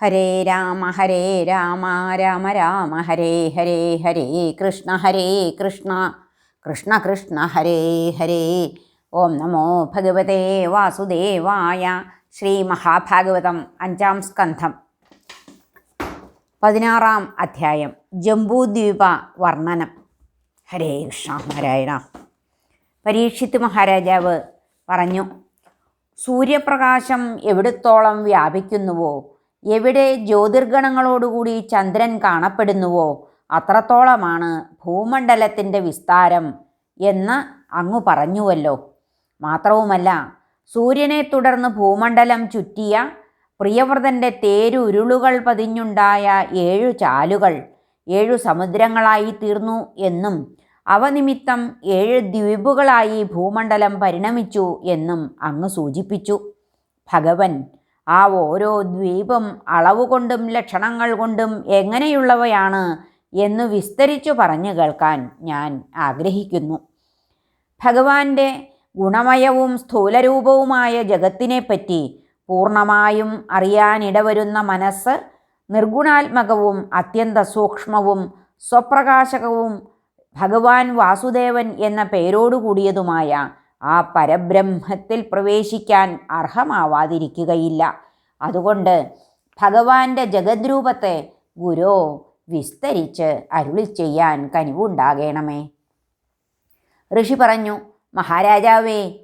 ഹരേ രാമ ഹരേ രാമ രാമ രാമ ഹരേ ഹരേ ഹരേ കൃഷ്ണ ഹരേ കൃഷ്ണ കൃഷ്ണ കൃഷ്ണ ഹരേ ഹരേ. ഓം നമോ ഭഗവതേ വാസുദേവായ ശ്രീ മഹാഭാഗവതം അഞ്ചാം സ്കന്ധം. പതിനാറാം അധ്യായം ജംബൂദ്വീപ വർണനം. ഹരേ കൃഷ്ണ നാരായണ. പരീക്ഷിത് മഹാരാജാവ് പറഞ്ഞു സൂര്യപ്രകാശം എവിടത്തോളം വ്യാപിക്കുന്നുവോ എവിടെ ജ്യോതിർഗണങ്ങളോടുകൂടി ചന്ദ്രൻ കാണപ്പെടുന്നുവോ അത്രത്തോളമാണ് ഭൂമണ്ഡലത്തിന്റെ വിസ്താരം എന്ന് അങ്ങു പറഞ്ഞുവല്ലോ. മാത്രവുമല്ല സൂര്യനെ തുടർന്ന് ഭൂമണ്ഡലം ചുറ്റിയ പ്രിയവ്രതന്റെ തേരുരുളുകൾ പതിഞ്ഞുണ്ടായ ഏഴു ചാലുകൾ ഏഴു സമുദ്രങ്ങളായി തീർന്നു എന്നും അവ നിമിത്തം ഏഴ് ദ്വീപുകളായി ഭൂമണ്ഡലം പരിണമിച്ചു എന്നും അങ്ങ് സൂചിപ്പിച്ചു. ഭഗവൻ ആ ഓരോ ദ്വീപും അളവുകൊണ്ടും ലക്ഷണങ്ങൾ കൊണ്ടും എങ്ങനെയുള്ളവയാണ് എന്ന് വിസ്തരിച്ചു പറഞ്ഞു കേൾക്കാൻ ഞാൻ ആഗ്രഹിക്കുന്നു. ഭഗവാന്റെ ഗുണമയവും സ്ഥൂലരൂപവുമായ ജഗത്തിനെപ്പറ്റി പൂർണമായും അറിയാനിടവരുന്ന മനസ്സ് നിർഗുണാത്മകവും അത്യന്ത സൂക്ഷ്മവും സ്വപ്രകാശകവും ഭഗവാൻ വാസുദേവൻ എന്ന പേരോടുകൂടിയതുമായ ആ പരബ്രഹ്മത്തിൽ പ്രവേശിക്കാൻ അർഹമാവാതിരിക്കുകയില്ല. അതുകൊണ്ട് ഭഗവാന്റെ ജഗദ്രൂപത്തെ ഗുരു വിസ്തരിച്ച് അരുളി ചെയ്യാൻ കനിവുണ്ടാകണമേ. ഋഷി പറഞ്ഞു മഹാരാജാവേ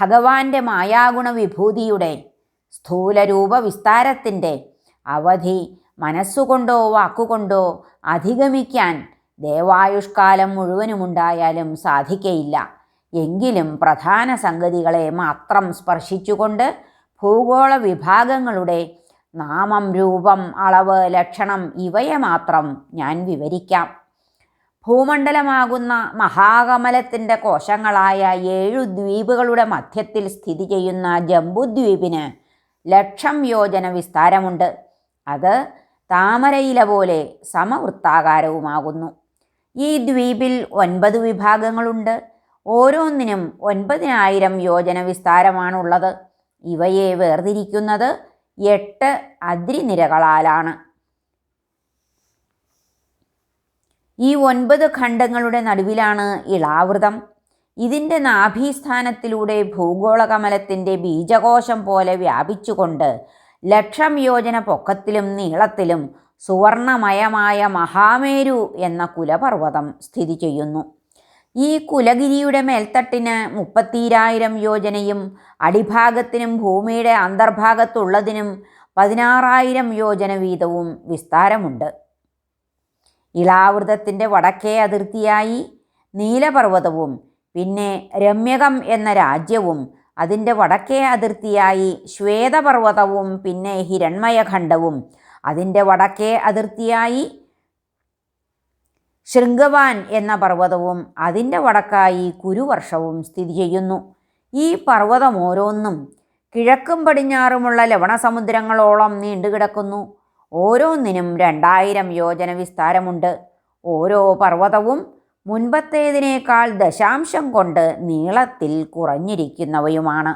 ഭഗവാന്റെ മായാഗുണ വിഭൂതിയുടെ സ്ഥൂലരൂപ വിസ്താരത്തിന്റെ അവധി മനസ്സുകൊണ്ടോ വാക്കുകൊണ്ടോ അധിഗമിക്കാൻ ദേവായുഷ്കാലം മുഴുവനുമുണ്ടായാലും സാധിക്കയില്ല. എങ്കിലും പ്രധാന സംഗതികളെ മാത്രം സ്പർശിച്ചുകൊണ്ട് ഭൂഗോള വിഭാഗങ്ങളുടെ നാമം രൂപം അളവ് ലക്ഷണം ഇവയെ മാത്രം ഞാൻ വിവരിക്കാം. ഭൂമണ്ഡലമാകുന്ന മഹാകമലത്തിന്റെ കോശങ്ങളായ ഏഴു ദ്വീപുകളുടെ മധ്യത്തിൽ സ്ഥിതി ചെയ്യുന്ന ജംബുദ്വീപിന് ലക്ഷം യോജന വിസ്താരമുണ്ട്. അത് താമരയില പോലെ സമവൃത്താകാരവുമാകുന്നു. ഈ ദ്വീപിൽ ഒൻപത് വിഭാഗങ്ങളുണ്ട്. ഓരോന്നിനും ഒൻപതിനായിരം യോജന വിസ്താരമാണുള്ളത്. ഇവയെ വേർതിരിക്കുന്നത് എട്ട് അദ്രിനിരകളാലാണ് ഈ ഒൻപത് ഖണ്ഡങ്ങളുടെ നടുവിലാണ് ഇളാവൃതം. ഇതിന്റെ നാഭീസ്ഥാനത്തിലൂടെ ഭൂഗോളകമലത്തിന്റെ ബീജകോശം പോലെ വ്യാപിച്ചുകൊണ്ട് ലക്ഷം യോജന പൊക്കത്തിലും നീളത്തിലും സുവർണമയമായ മഹാമേരു എന്ന കുലപർവതം സ്ഥിതി ചെയ്യുന്നു. ഈ കുലഗിരിയുടെ മേൽത്തട്ടിന് മുപ്പത്തിരായിരം യോജനയും അടിഭാഗത്തിനും ഭൂമിയുടെ അന്തർഭാഗത്തുള്ളതിനും പതിനാറായിരം യോജന വീതവും വിസ്താരമുണ്ട്. ഇളാവൃതത്തിന്റെ വടക്കേ അതിർത്തിയായി നീലപർവതവും പിന്നെ രമ്യകം എന്ന രാജ്യവും അതിന്റെ വടക്കേ അതിർത്തിയായി ശ്വേതപർവതവും പിന്നെ ഹിരൺമയഖണ്ഡവും അതിന്റെ വടക്കേ അതിർത്തിയായി ശൃംഗവാൻ എന്ന പർവതവും അതിന്റെ വടക്കായി കുരുവർഷവും സ്ഥിതി ചെയ്യുന്നു. ഈ പർവതം ഓരോന്നും കിഴക്കും പടിഞ്ഞാറുമുള്ള ലവണസമുദ്രങ്ങളോളം നീണ്ടുകിടക്കുന്നു. ഓരോന്നിനും രണ്ടായിരം യോജന വിസ്താരമുണ്ട്. ഓരോ പർവതവും മുൻപത്തേതിനേക്കാൾ ദശാംശം കൊണ്ട് നീളത്തിൽ കുറഞ്ഞിരിക്കുന്നവയുമാണ്.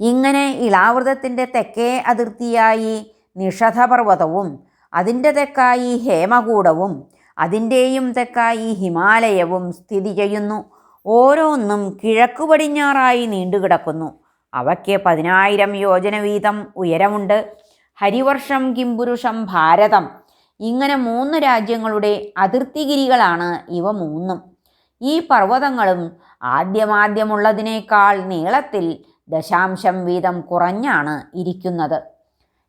ഇങ്ങനെ ഇളാവൃതത്തിന്റെ തെക്കേ അതിർത്തിയായി നിഷധപർവതവും അതിന്റെ തെക്കായി ഹേമകൂടവും അതിന്റെയും തെക്കായി ഹിമാലയവും സ്ഥിതി ചെയ്യുന്നു. ഓരോന്നും കിഴക്കു പടിഞ്ഞാറായി നീണ്ടുകിടക്കുന്നു. അവയ്ക്ക് പതിനായിരം യോജന വീതം ഉയരമുണ്ട്. ഹരിവർഷം കിംപുരുഷം ഭാരതം ഇങ്ങനെ മൂന്ന് രാജ്യങ്ങളുടെ അതിർത്തിഗിരികളാണ് ഇവ മൂന്നും. ഈ പർവതങ്ങളും ആദ്യമാദ്യമുള്ളതിനേക്കാൾ നീളത്തിൽ ദശാംശം വീതം കുറഞ്ഞാണ് ഇരിക്കുന്നത്.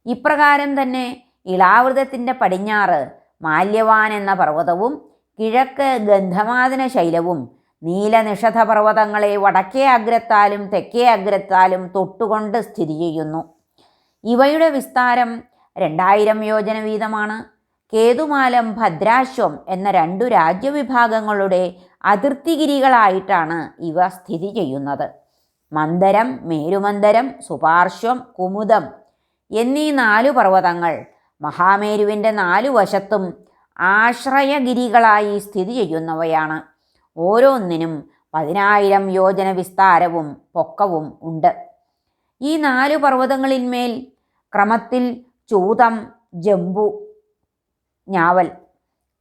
ഇപ്രകാരം തന്നെ ഇളാവൃതത്തിന്റെ പടിഞ്ഞാറ് മാല്യവാൻ എന്ന പർവതവും കിഴക്ക് ഗന്ധമാതന ശൈലവും നീലനിഷധ പർവതങ്ങളെ വടക്കേ അഗ്രത്താലും തെക്കേ അഗ്രത്താലും തൊട്ടുകൊണ്ട് സ്ഥിതി ചെയ്യുന്നു. ഇവയുടെ വിസ്താരം രണ്ടായിരം യോജന വീതമാണ്. കേതുമാലം ഭദ്രാശ്വം എന്ന രണ്ടു രാജ്യവിഭാഗങ്ങളുടെ അതിർത്തിഗിരികളായിട്ടാണ് ഇവ സ്ഥിതി ചെയ്യുന്നത്. മന്ദരം മേരുമന്ദരം സുപാർശ്വം കുമുദം എന്നീ നാലു പർവതങ്ങൾ മഹാമേരുവിന്റെ നാലു വശത്തും ആശ്രയഗിരികളായി സ്ഥിതി ചെയ്യുന്നവയാണ്. ഓരോന്നിനും പതിനായിരം യോജന വിസ്താരവും പൊക്കവും ഉണ്ട്. ഈ നാലു പർവതങ്ങളിന്മേൽ ക്രമത്തിൽ ചൂതം ജംബു ഞാവൽ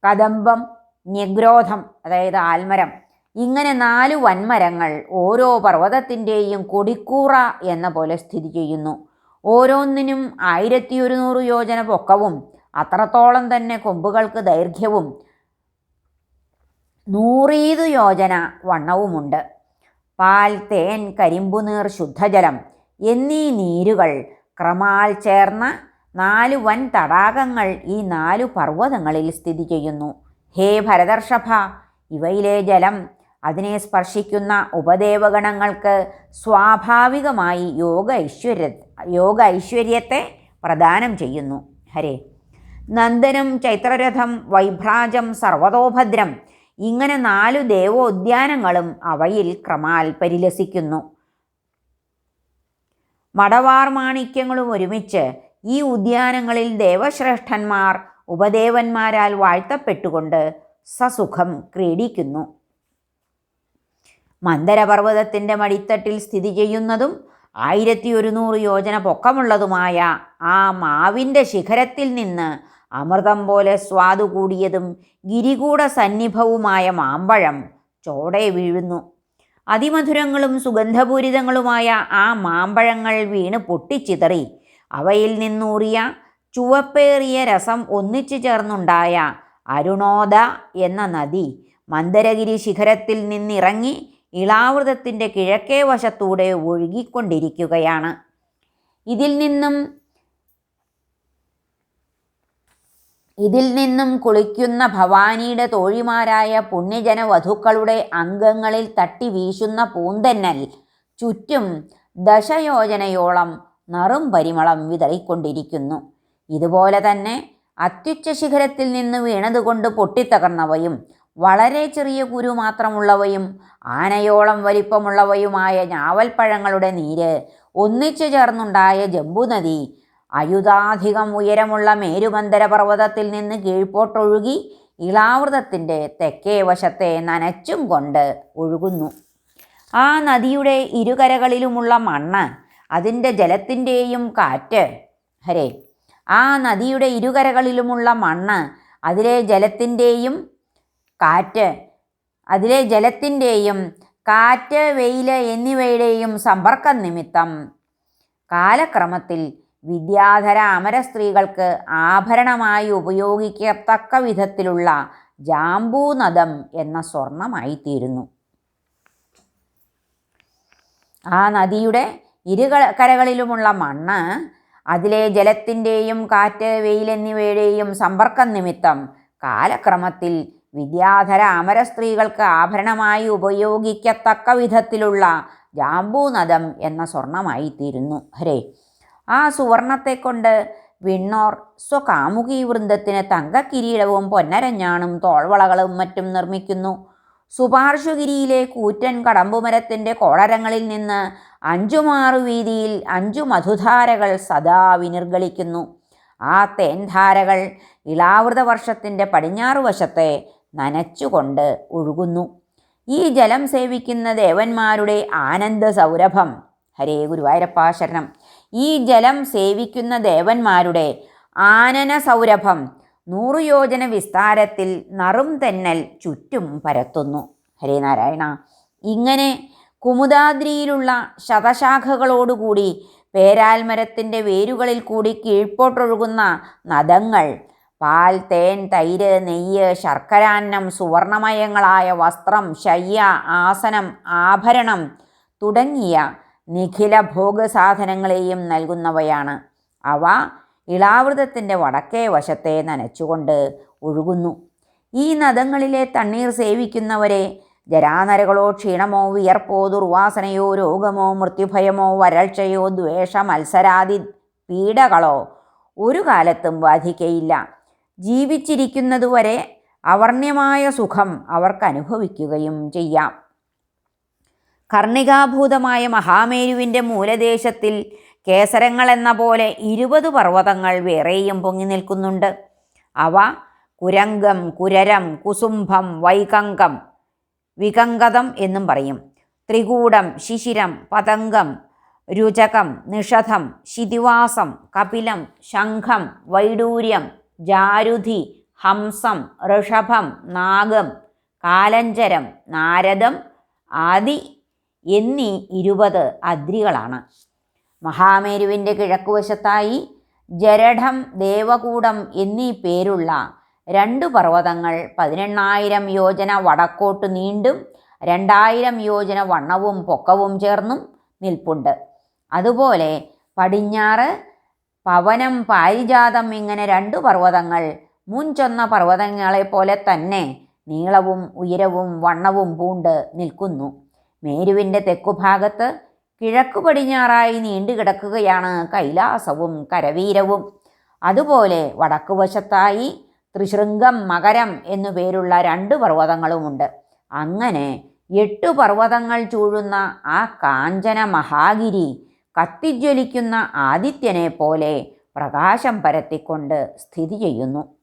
കദംബം ഞഗ്രോധം അതായത് ആൽമരം ഇങ്ങനെ നാല് വൻമരങ്ങൾ ഓരോ പർവതത്തിന്റെയും കൊടിക്കൂറ എന്ന പോലെ സ്ഥിതി ചെയ്യുന്നു. ഓരോന്നിനും ആയിരത്തി ഒരുന്നൂറ് യോജന പൊക്കവും അത്രത്തോളം തന്നെ കൊമ്പുകൾക്ക് ദൈർഘ്യവും നൂറീതു യോജന വണ്ണവുമുണ്ട്. പാൽ തേൻ കരിമ്പുനീർ ശുദ്ധജലം എന്നീ നീരുകൾ ക്രമാൽ ചേർന്ന നാല് വൻ തടാകങ്ങൾ ഈ നാലു പർവതങ്ങളിൽ സ്ഥിതി ചെയ്യുന്നു. ഹേ ഭരതർഷഭ ഇവയിലെ ജലം അതിനെ സ്പർശിക്കുന്ന ഉപദേവഗണങ്ങൾക്ക് സ്വാഭാവികമായി യോഗ ഐശ്വര്യ യോഗ ഐശ്വര്യത്തെ പ്രദാനം ചെയ്യുന്നു. ഹരേ. നന്ദനം ചൈത്രരഥം വൈഭ്രാജം സർവതോഭദ്രം ഇങ്ങനെ നാലു ദേവോദ്യാനങ്ങളും അവയിൽ ക്രമാൽ പരിലസിക്കുന്നു. മടവാർ മാണിക്യങ്ങളും ഒരുമിച്ച് ഈ ഉദ്യാനങ്ങളിൽ ദേവശ്രേഷ്ഠന്മാർ ഉപദേവന്മാരാൽ വാഴ്ത്തപ്പെട്ടുകൊണ്ട് സസുഖം ക്രീഡിക്കുന്നു. മന്ദരപർവതത്തിന്റെ മടിത്തട്ടിൽ സ്ഥിതി ചെയ്യുന്നതും ആയിരത്തി ഒരുന്നൂറ് യോജന പൊക്കമുള്ളതുമായ ആ മാവിന്റെ ശിഖരത്തിൽ നിന്ന് അമൃതം പോലെ സ്വാദു കൂടിയതും ഗിരികൂട സന്നിഭവുമായ മാമ്പഴം ചോടെ വീഴുന്നു. അതിമധുരങ്ങളും സുഗന്ധപൂരിതങ്ങളുമായ ആ മാമ്പഴങ്ങൾ വീണ് പൊട്ടിച്ചിതറി. അവയിൽ നിന്നൂറിയ ചുവപ്പേറിയ രസം ഒന്നിച്ചു ചേർന്നുണ്ടായ അരുണോദ എന്ന നദി മന്ദരഗിരി ശിഖരത്തിൽ നിന്നിറങ്ങി ഇളാവൃതത്തിന്റെ കിഴക്കേ വശത്തൂടെ ഒഴുകിക്കൊണ്ടിരിക്കുകയാണ്. ഇതിൽ നിന്നും ഇതിൽ നിന്നും കുളിക്കുന്ന ഭവാനിയുടെ തോഴിമാരായ പുണ്യജന വധുക്കളുടെ അംഗങ്ങളിൽ തട്ടി വീശുന്ന പൂന്തന്നൽ ചുറ്റും ദശയോജനയോളം നറും പരിമളം വിതറിക്കൊണ്ടിരിക്കുന്നു. ഇതുപോലെ തന്നെ അത്യുച്ച ശിഖരത്തിൽ നിന്ന് വീണതുകൊണ്ട് പൊട്ടിത്തകർന്നവയും വളരെ ചെറിയ കുരു മാത്രമുള്ളവയും ആനയോളം വലിപ്പമുള്ളവയുമായ ഞാവൽപ്പഴങ്ങളുടെ നീര് ഒന്നിച്ചു ചേർന്നുണ്ടായ ജംബുനദി അയുതാധികം ഉയരമുള്ള മേരുമന്ദര പർവതത്തിൽ നിന്ന് കീഴ്പോട്ടൊഴുകി ഇളാവൃതത്തിന്റെ തെക്കേ വശത്തെ നനച്ചും കൊണ്ട് ഒഴുകുന്നു. ആ നദിയുടെ ഇരുകരകളിലുമുള്ള മണ്ണ് അതിന്റെ ജലത്തിന്റെയും കാറ്റ്. ഹരേ ആ നദിയുടെ ഇരുകരകളിലുമുള്ള മണ്ണ് അതിലെ ജലത്തിന്റെയും കാറ്റ്. അതിലെ ജലത്തിന്റെയും കാറ്റ് വെയിൽ എന്നിവയുടെയും സമ്പർക്കം നിമിത്തം. കാലക്രമത്തിൽ വിദ്യാധര അമര സ്ത്രീകൾക്ക് ആഭരണമായി ഉപയോഗിക്കത്തക്ക വിധത്തിലുള്ള ജാംബൂനദം എന്ന സ്വർണമായിത്തീരുന്നു. ആ നദിയുടെ ഇരു കരകളിലുമുള്ള മണ്ണ് അതിലെ ജലത്തിന്റെയും കാറ്റ് വെയിൽ എന്നിവയുടെയും സമ്പർക്കം നിമിത്തം കാലക്രമത്തിൽ വിദ്യാധര അമര സ്ത്രീകൾക്ക് ആഭരണമായി ഉപയോഗിക്കത്തക്ക വിധത്തിലുള്ള ജാംബൂനദം എന്ന സ്വർണമായിത്തീരുന്നു. ഹരേ. ആ സുവർണത്തെക്കൊണ്ട് വിണ്ണോർ സ്വകാമുകി വൃന്ദത്തിന് തങ്കക്കിരീടവും പൊന്നരഞ്ഞാണും തോൾവളകളും മറ്റും നിർമ്മിക്കുന്നു. സുപാർശ്വഗിരിയിലെ കൂറ്റൻ കടമ്പുമരത്തിന്റെ കോളരങ്ങളിൽ നിന്ന് അഞ്ചുമാറു വീതിയിൽ അഞ്ചു മധുധാരകൾ സദാ വിനിർഗളിക്കുന്നു. ആ തേൻധാരകൾ ഇളാവൃത വർഷത്തിന്റെ പടിഞ്ഞാറു വശത്തെ നനച്ചുകൊണ്ട് ഒഴുകുന്നു ഈ ജലം സേവിക്കുന്ന ദേവന്മാരുടെ ആനന്ദ സൗരഭം ഹരേ ഗുരുവായൂരപ്പ ശരണം. ഈ ജലം സേവിക്കുന്ന ദേവന്മാരുടെ ആനന സൗരഭം നൂറു യോജന വിസ്താരത്തിൽ നറും തെന്നൽ ചുറ്റും പരത്തുന്നു. ഹരേ നാരായണ. ഇങ്ങനെ കുമുദാദ്രിയിലുള്ള ശതശാഖകളോടുകൂടി പേരാൽമരത്തിന്റെ വേരുകളിൽ കൂടി കീഴ്പോട്ടൊഴുകുന്ന നദങ്ങൾ പാൽ തേൻ തൈര് നെയ്യ് ശർക്കരാന്നം സുവർണമയങ്ങളായ വസ്ത്രം ശയ്യ ആസനം ആഭരണം തുടങ്ങിയ നിഖില ഭോഗസാധനങ്ങളെയും നൽകുന്നവയാണ്. അവ ഇളാവൃതത്തിന്റെ വടക്കേ വശത്തെ നനച്ചുകൊണ്ട് ഒഴുകുന്നു. ഈ നദങ്ങളിലെ തണ്ണീർ സേവിക്കുന്നവരെ ജരാനരകളോ ക്ഷീണമോ വിയർപ്പോ ദുർവാസനയോ രോഗമോ മൃത്യുഭയമോ വരൾച്ചയോ ദ്വേഷ മത്സരാദി പീഡകളോ ഒരു കാലത്തും ബാധിക്കയില്ല. ജീവിച്ചിരിക്കുന്നതുവരെ അവർണ്യമായ സുഖം അവർക്ക് അനുഭവിക്കുകയും ചെയ്യാം. കർണികാഭൂതമായ മഹാമേരുവിന്റെ മൂലദേശത്തിൽ കേസരങ്ങൾ എന്ന പോലെ ഇരുപത് പർവതങ്ങൾ വേറെയും പൊങ്ങി നിൽക്കുന്നുണ്ട്. അവ കുരംഗം കുരരം കുസുംഭം വൈകങ്കം വികങ്കതം എന്നും പറയും. ത്രികൂടം ശിശിരം പതംഗം രുചകം നിഷധം ശിതിവാസം കപിലം ശംഖം വൈഡൂര്യം ജാരുധി ഹംസം ഋഷഭം നാഗം കാലഞ്ചരം നാരദം ആദി എന്നീ ഇരുപത് അദ്രികളാണ്. മഹാമേരുവിന്റെ കിഴക്കുവശത്തായി ജരഠം ദേവകൂടം എന്നീ പേരുള്ള രണ്ട് പർവതങ്ങൾ പതിനെണ്ണായിരം യോജന വടക്കോട്ട് നീണ്ടും രണ്ടായിരം യോജന വണ്ണവും പൊക്കവും ചേർന്നും നിൽപ്പുണ്ട്. അതുപോലെ പടിഞ്ഞാറ് പവനം പാരിജാതം ഇങ്ങനെ രണ്ടു പർവതങ്ങൾ. മുൻചൊന്ന പർവതങ്ങളെ പോലെ തന്നെ നീളവും ഉയരവും വണ്ണവും പൂണ്ട് നിൽക്കുന്നു. മേരുവിന്റെ തെക്കുഭാഗത്ത് കിഴക്കു പടിഞ്ഞാറായി നീണ്ടുകിടക്കുകയാണ് കൈലാസവും കരവീരവും. അതുപോലെ വടക്കുവശത്തായി ത്രിശൃംഗം മകരം എന്നു പേരുള്ള രണ്ട് പർവതങ്ങളുമുണ്ട്. അങ്ങനെ എട്ടു പർവതങ്ങൾ ചൂഴുന്ന ആ കാഞ്ചന മഹാഗിരി കത്തിജ്വലിക്കുന്ന ആദിത്യനെ പോലെ പ്രകാശം പരത്തിക്കൊണ്ട് സ്ഥിതി ചെയ്യുന്നു.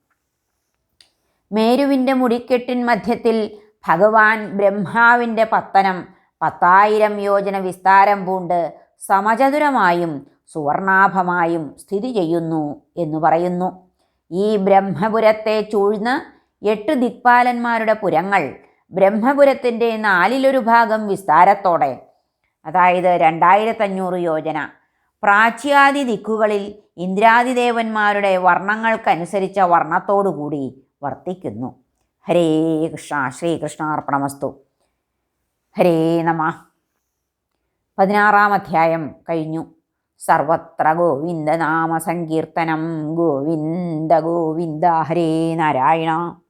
മേരുവിന്റെ മുടിക്കെട്ടിൻ മധ്യത്തിൽ ഭഗവാൻ ബ്രഹ്മാവിന്റെ പത്തനം പത്തായിരം യോജന വിസ്താരം പൂണ്ട് സമചതുരമായും സുവർണാഭമായും സ്ഥിതി ചെയ്യുന്നു എന്ന് പറയുന്നു. ഈ ബ്രഹ്മപുരത്തെ ചൂഴ്ന്ന് എട്ട് ദിക്പാലന്മാരുടെ പുരങ്ങൾ ബ്രഹ്മപുരത്തിന്റെ നാലിലൊരു ഭാഗം വിസ്താരത്തോടെ അതായത് രണ്ടായിരത്തഞ്ഞൂറ് യോജന. പ്രാച്യാദി ദിക്കുകളിൽ ഇന്ദ്രാദിദേവന്മാരുടെ വർണങ്ങൾക്കനുസരിച്ച വർണത്തോടുകൂടി വർത്തിക്കുന്നു. ഹരേ കൃഷ്ണ ശ്രീകൃഷ്ണാർപ്പണമസ്തു ഹരേ നമ. പതിനാറാം അധ്യായം കഴിഞ്ഞു. സർവത്ര ഗോവിന്ദനാമ സങ്കീർത്തനം. ഗോവിന്ദ ഗോവിന്ദ ഹരേ നാരായണ.